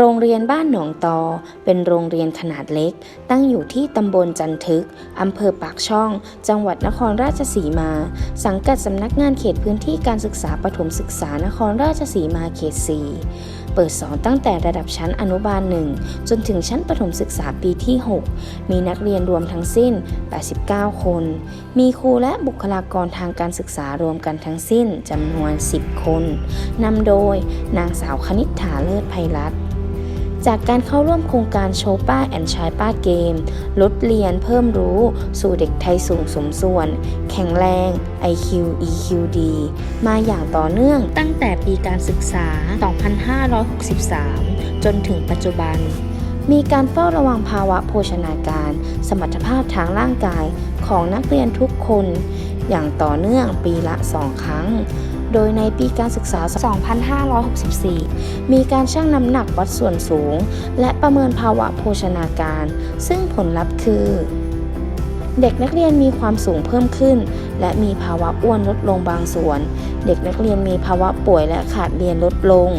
โรงเรียนบ้านหนองตอ เป็นโรงเรียนขนาดเล็ก ตั้งอยู่ที่ตำบลจันทึก อำเภอปากช่อง จังหวัดนครราชสีมา สังกัดสำนักงานเขตพื้นที่การศึกษาประถมศึกษานครราชสีมาเขต 4 เปิดสอนตั้งแต่ระดับชั้นอนุบาล1จนถึงชั้นประถมศึกษาปีที่ 6 มีนักเรียนรวมทั้งสิ้น 89 คน มีครูและบุคลากรทางการศึกษารวมกันทั้งสิ้นจำนวน 10 คนนำโดยนางสาวคณิษฐาเลิศไพรัตน์ จากการเข้าร่วมโครงการโชว์ป้าแอนชายป้าเกม ลดเรียนเพิ่มรู้ สู่เด็กไทยสูงสมส่วน แข็งแรง IQ EQD มาอย่างต่อเนื่องตั้งแต่ปีการศึกษา 2563 จนถึงปัจจุบัน มีการเฝ้าระวังภาวะโภชนาการ สมรรถภาพทางร่างกายของนักเรียนทุกคน อย่างต่อเนื่องปีละ 2 ครั้ง โดยในปีการศึกษา 2564 มีการชั่งน้ำหนักวัดส่วนสูง และประเมินภาวะโภชนาการ ซึ่งผลลัพธ์คือ เด็กนักเรียนมีความสูงเพิ่มขึ้น และมีภาวะอ้วนลดลงบางส่วน เด็กนักเรียนมีภาวะป่วยและขาดเรียนลดลง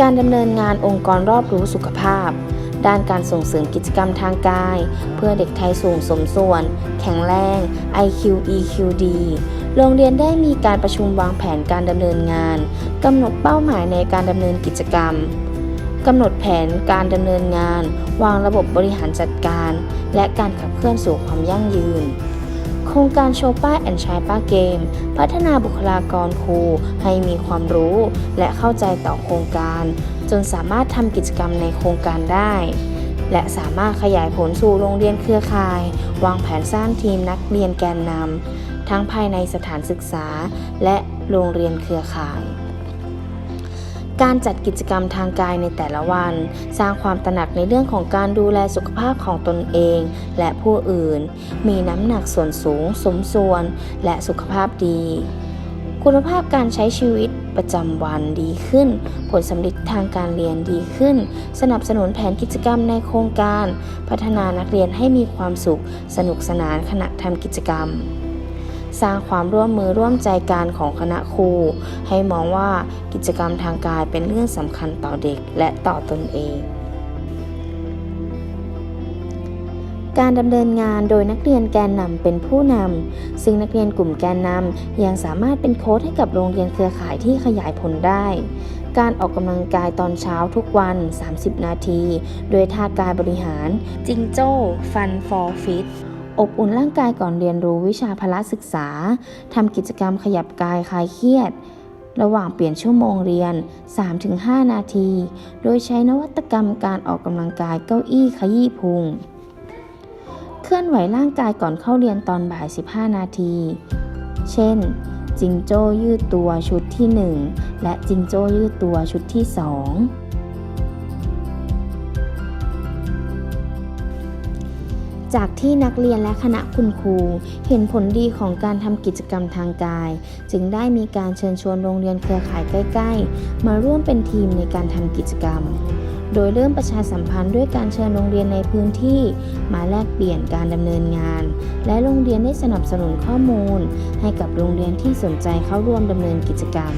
การดำเนินงานองค์กรรอบรู้สุขภาพ ด้านการส่งเสริมกิจกรรมทางกาย เพื่อเด็กไทยสูงสมส่วน แข็งแรง IQ EQD โรงเรียนได้มีการประชุมวางแผนการดำเนินงานกำหนดเป้าหมายในการดำเนินกิจกรรมกำหนดแผนการดำเนินงาน วางระบบบริหารจัดการ และการขับเคลื่อนสู่ความยั่งยืน โครงการโชว์ป้าแอนชายป้าเกม พัฒนาบุคลากรครูให้มีความรู้และเข้าใจต่อโครงการ จนสามารถทำกิจกรรมในโครงการได้ และสามารถขยายผลสู่โรงเรียนเครือข่าย วางแผนสร้างทีมนักเรียนแกนนำทั้งภายในสถานศึกษา และโรงเรียนเครือข่าย การจัดกิจกรรมทางกายในแต่ละวัน สร้างความตระหนักในเรื่องของการดูแลสุขภาพของตนเอง และผู้อื่น มีน้ำหนักส่วนสูง สมส่วน และสุขภาพดี คุณภาพการใช้ชีวิตประจำวันดีขึ้น ผลสำเร็จทางการเรียนดีขึ้น สนับสนุนแผนกิจกรรมในโครงการ พัฒนานักเรียนให้มีความสุข สนุกสนานขณะทำกิจกรรม สร้างความร่วมมือร่วมใจกันของคณะครู ให้มองว่ากิจกรรมทางกายเป็นเรื่องสำคัญต่อเด็กและต่อตนเอง การดำเนินงานโดยนักเรียนแกนนำเป็นผู้นำซึ่งนักเรียนกลุ่มแกนนำยังสามารถเป็นโค้ชให้กับโรงเรียนเครือข่ายที่ขยายผลได้ การออกกำลังกายตอนเช้าทุกวัน 30 นาที โดยท่ากายบริหาร จิงโจ้ ฟันฟอร์ฟิตอบอุ่นร่างกายก่อนเรียนรู้วิชาพละศึกษา ทำกิจกรรมขยับกายคลายเครียด ระหว่างเปลี่ยนชั่วโมงเรียน 3-5 นาที โดยใช้นวัตกรรมการออกกำลังกายเก้าอี้ขยี้พุง เคลื่อนไหวร่างกายก่อนเข้าเรียนตอนบ่าย 15 นาที เช่น จิงโจ้ยืดตัวชุดที่ 1 และจิงโจ้ยืดตัวชุดที่ 2 จากที่นักเรียนและคณะคุณครูเห็นผลดีของการทำกิจกรรมทางกาย จึงได้มีการเชิญชวนโรงเรียนเครือข่ายใกล้ ๆ มาร่วมเป็นทีมในการทำกิจกรรม โดยเริ่มประชาสัมพันธ์ด้วยการเชิญโรงเรียนในพื้นที่ มาแลกเปลี่ยนการดำเนินงาน และโรงเรียนได้สนับสนุนข้อมูล ให้กับโรงเรียนที่สนใจเข้าร่วมดำเนินกิจกรรม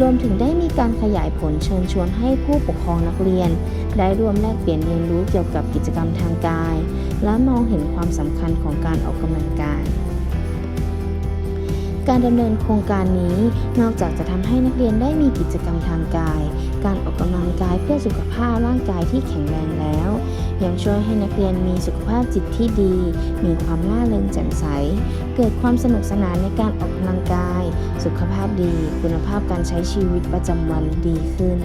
รวมถึงได้มีการขยายผลเชิญชวนให้ผู้ปกครองนักเรียน ได้ร่วมแลกเปลี่ยนเรียนรู้เกี่ยวกับกิจกรรมทางกาย และมองเห็นความสำคัญของการออกกำลังกาย การดำเนินโครงการนี้นอกจากจะทำให้นักเรียนได้มีกิจกรรมทางกาย การออกกำลังกายเพื่อสุขภาพร่างกายที่แข็งแรงแล้ว ยังช่วยให้นักเรียนมีสุขภาพจิตที่ดี มีความร่าเริงแจ่มใส เกิดความสนุกสนานในการออกกำลังกาย สุขภาพดี คุณภาพการใช้ชีวิตประจำวันดีขึ้น